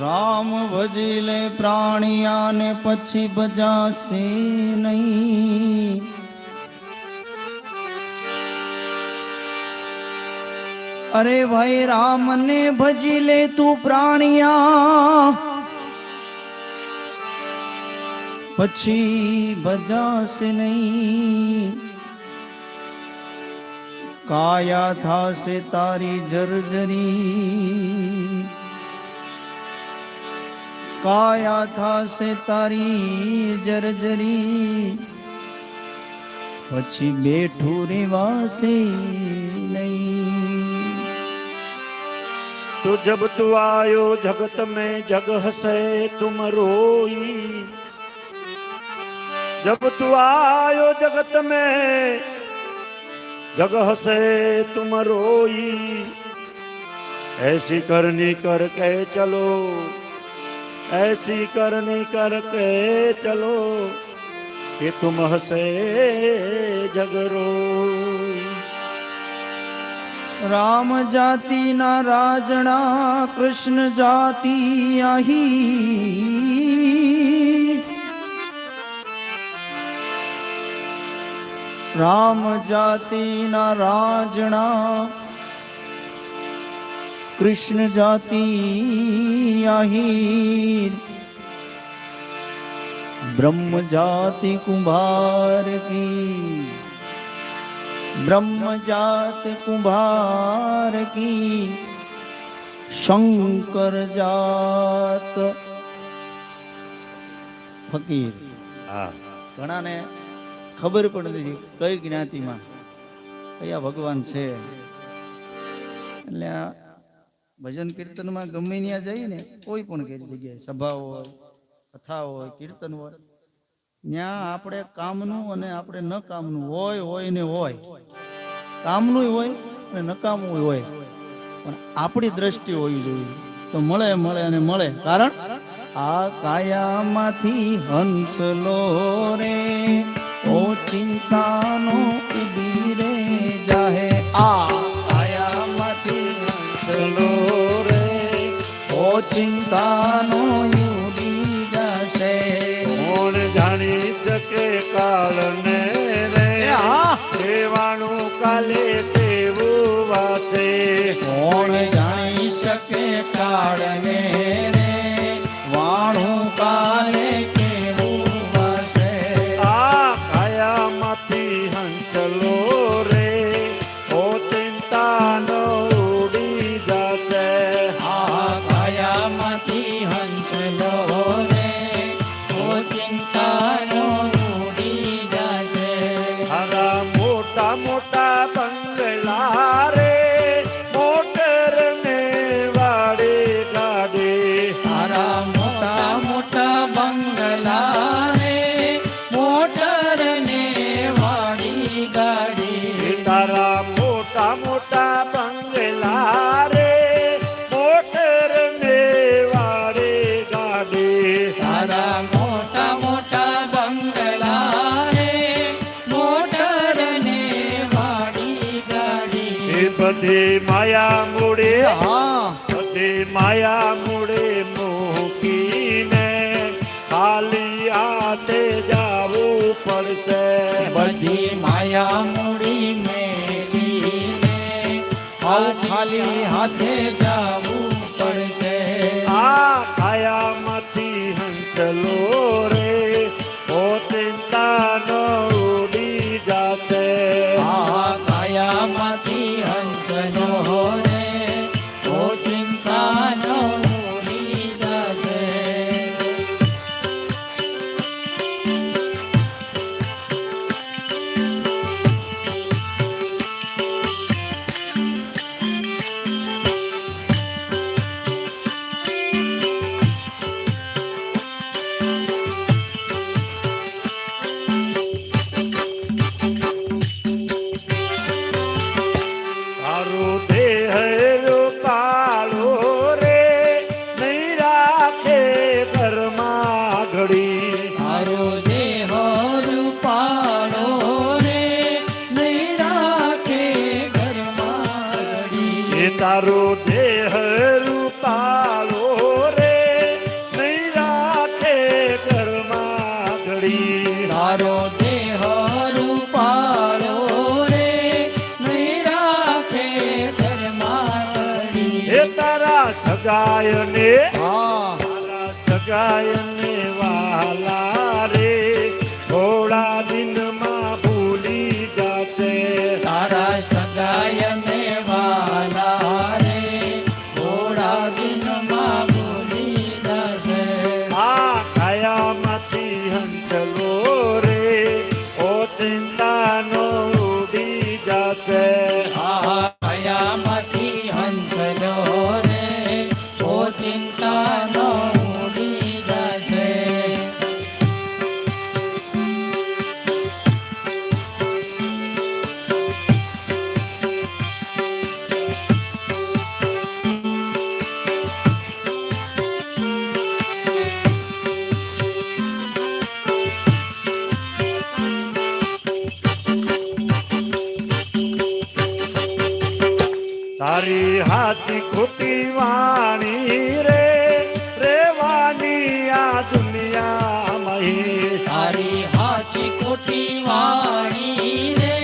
રામ ભજી લે પ્રાણિયાને પછી ભજાશે નહીં. અરે ભાઈ રામને ભજી લે તું પ્રાણિયા. પછી ભજાશે નહીં. કાયા થાશે તારી જર્જરી. કાયા થાશે તારી જર્જરી પછી બેઠું રેવાશે નહીં तो जब तू आयो जगत में जग हसे तुम रोई जब तू आयो जगत में जग हसे तुम रोई ऐसी करनी करके चलो ऐसी करनी करके चलो कि तुम हसे जग रोई રામ જાતિના રાજણા કૃષ્ણ જાતિ આહી રામ જાતિના રાજણા કૃષ્ણ જાતિ આહીર. બ્રહ્મ જાતિ કુંભાર કી. બ્રહ્મ જાત કુંભાર કી. શંકર જાત. ફકીર. હા. ઘણાને ખબર પણ નથી કઈ જ્ઞાતિમાં. કયા ભગવાન છે? એટલે આ ભજન કીર્તનમાં ગમે ત્યાં જઈએ ને કોઈ પણ જગ્યાએ સભા હોય, કથા હોય, કીર્તન હોય, ત્યાં આપણે કામનું અને આપણે ન કામનું હોય હોય ને હોય. કામનું હોય અને નકામું હોય. પણ આપણી દ્રષ્ટિ હોવી જોઈએ. તો મળે મળે અને મળે. કારણ આ કાયામાંથી હંસલો રે ઓ ચિંતાનો ચિંતાનો ઉડી જશે. કોણ જાણી શકે કાળને રે? દેવાનું કાલે તેવું વાસે કોણ જાણી શકે કાળને રે? વાણું કાલે તારા મોટા મોટા બંગલા રે મોટર ને વાડી ગાડી. એ બધી માયા મૂળે હા બધે માયા મૂળે મૂકીને ખાલી આતે જાવું પડશે. બધી માયા મૂડી મેલીને ખાલી હાથે તારો દેહ गायन મારી હાથી ખોટી વાણી રે રેવાની આ દુનિયા મહી તારી હાથી ખોટી વાણી રે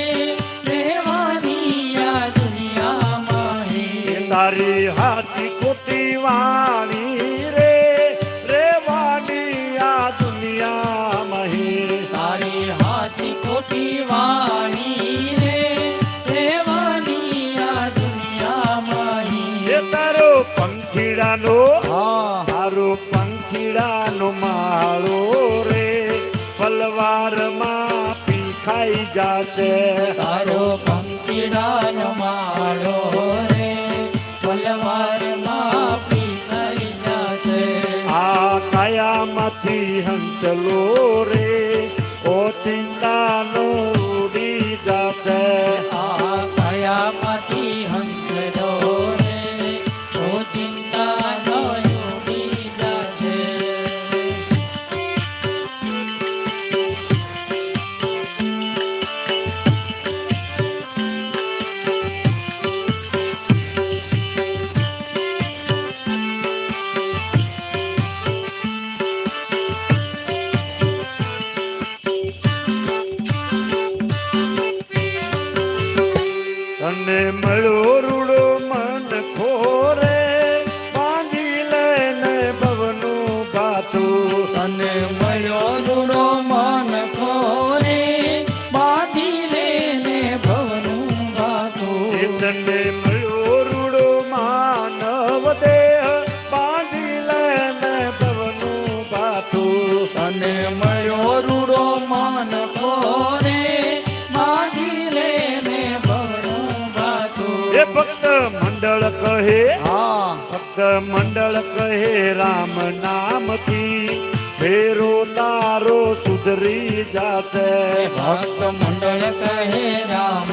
રેવાની આ દુનિયા મહી તારી હાથી ખોટી વાણી છે તારો પંખીડાન માળો રે. પલવારમાં પીતરી જશે. આ કાયામાંથી હંસલો રે. ઓ ચિંતાનો એ ભક્ત મંડળ કહે હા. ભક્ત મંડળ કહે રામ નામથી ફેરો તારો સુધરી જાતે ભક્ત મંડળ કહે રામ